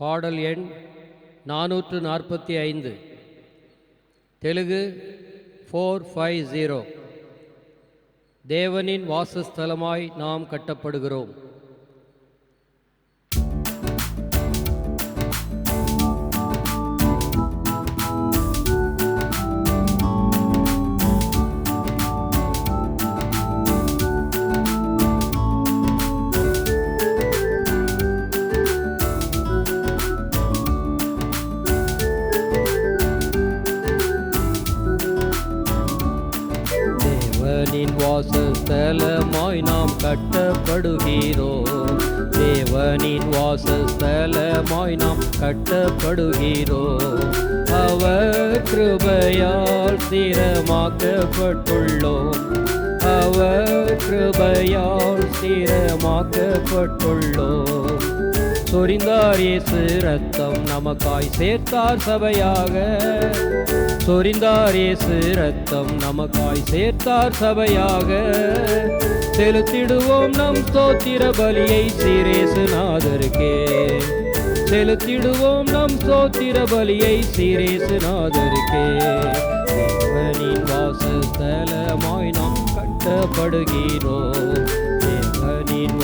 பாடல் எண் நானூற்று நாற்பத்தி ஐந்து. தெலுங்கு ஃபோர் ஃபைவ் ஜீரோ தேவனின் வாசஸ்தலமாய் நாம் கட்டப்படுகிறோம். தேவனின் வாசஸ்தலமாய் நாம் கட்டப்படுகிறோம் தேவனின் வாசஸ்தலமாய் நாம் கட்டப்படுகிறோம் அவர் கிருபையால் ஸ்திரமாக்கப்பட்டுள்ளோம் அவர் கிருபையால் ஸ்திரமாக்கப்பட்டுள்ளோம் சொரிந்தார் இயேசு ரத்தம் நமக்காய் சேர்த்தார் சபையாக. சொரிந்தார் இயேசு ரத்தம் நமக்காய் சேர்த்தார் சபையாக. செலுத்திடுவோம் நம் சோத்திர பலியை சீரேசுநாதருக்கே. செலுத்திடுவோம் நம் சோத்திர பலியை சீரேசுநாதருக்கே. தேவனின் வாசஸ்தலமாய் நாம் கட்டப்படுகிறோம். தேவனின்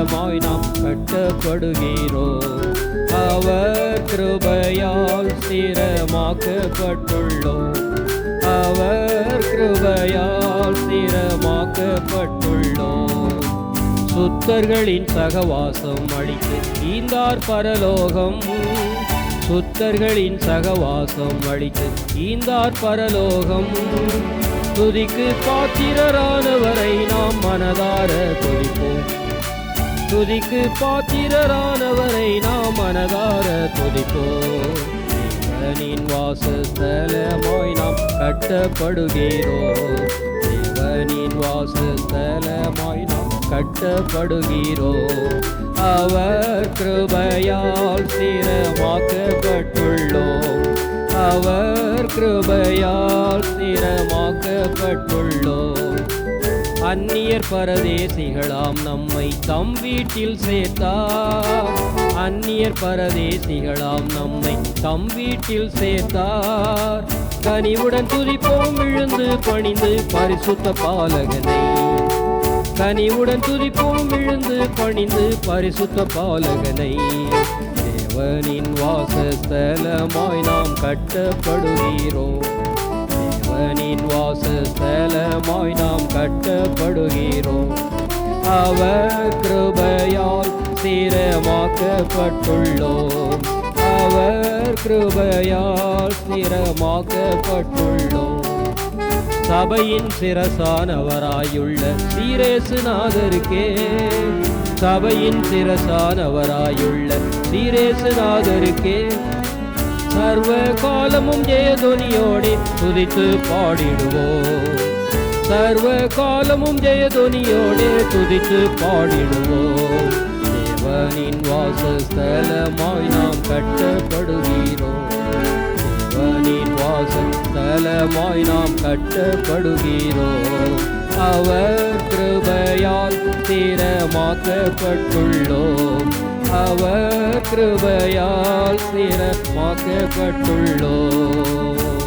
வாசஸ்தலமாய் நாம் கட்டப்படுகிறோம் அவர் கிருபையால் ஸ்திரமாக்கப்பட்டுள்ளோம் அவர் கிருபையால் ஸ்திரமாக்கப்பட்டுள்ளோம் சுத்தர்களின் சகவாசம் அளித்து ஈந்தார் பரலோகம். சுத்தர்களின் சகவாசம் அளித்து ஈந்தார் பரலோகம். துதிக்கு பாத்திரரானவரை நாம் மனதார துதிப்போம். துதிக்கு பாத்திரரானவரை நாம் மனதார துதிப்போம். தேவனின் வாசஸ்தலமாய் நாம் கட்டப்படுகிறோம். தேவனின் வாசஸ்தலமாய் நாம் கட்டப்படுகிறோம். அவர் கிருபையால் ஸ்திரமாக்கப்பட்டுள்ளோம் அவர் கிருபையால் ஸ்திரமாக்கப்பட்டுள்ளோம் அந்நியர் பரதேசிகளாம் நம்மை தம் வீட்டில் சேர்த்தார் அந்நியர் பரதேசிகளாம் நம்மை தம் வீட்டில் சேர்த்தார். கனிவுடன் துதிப்போம் விழுந்து பணிந்து பரிசுத்த பாலகனை. கனிவுடன் துதிப்போம் விழுந்து பணிந்து பரிசுத்த பாலகனை. தேவனின் வாசஸ்தலமாய் நாம் கட்டப்படுகிறோம். தேவனின் வாசஸ்தலமாய் நாம் கட்டப்படுகிறோம். அவர் கிருபையால் ஸ்திரமாக்கப்பட்டுள்ளோம் அவர் கிருபையால் சிரமாக்கப்பட்டுள்ளோம். சபையின் சிரசானவராயுள்ள சீரேசுநாதருக்கே சபையின் சிரசானவராயுள்ள சீரேசுநாதருக்கே சர்வ காலமும் ஜெயதொனியோடே துதித்து பாடிடுவோம். சர்வ காலமும் ஜெயதொனியோடே துதித்து பாடிடுவோம். தேவனின் வாசஸ்தலமாய் நாம் கட்டப்படுகிறோம். தேவனின் வாசஸ்தலமாய் நாம் கட்டப்படுகிறோம். அவர் கிருபையால் ஸ்திரமாக்கப்பட்டுள்ளோம் அவர் கிருபையால் ஸ்திரமாக்கப்பட்டுள்ளோம்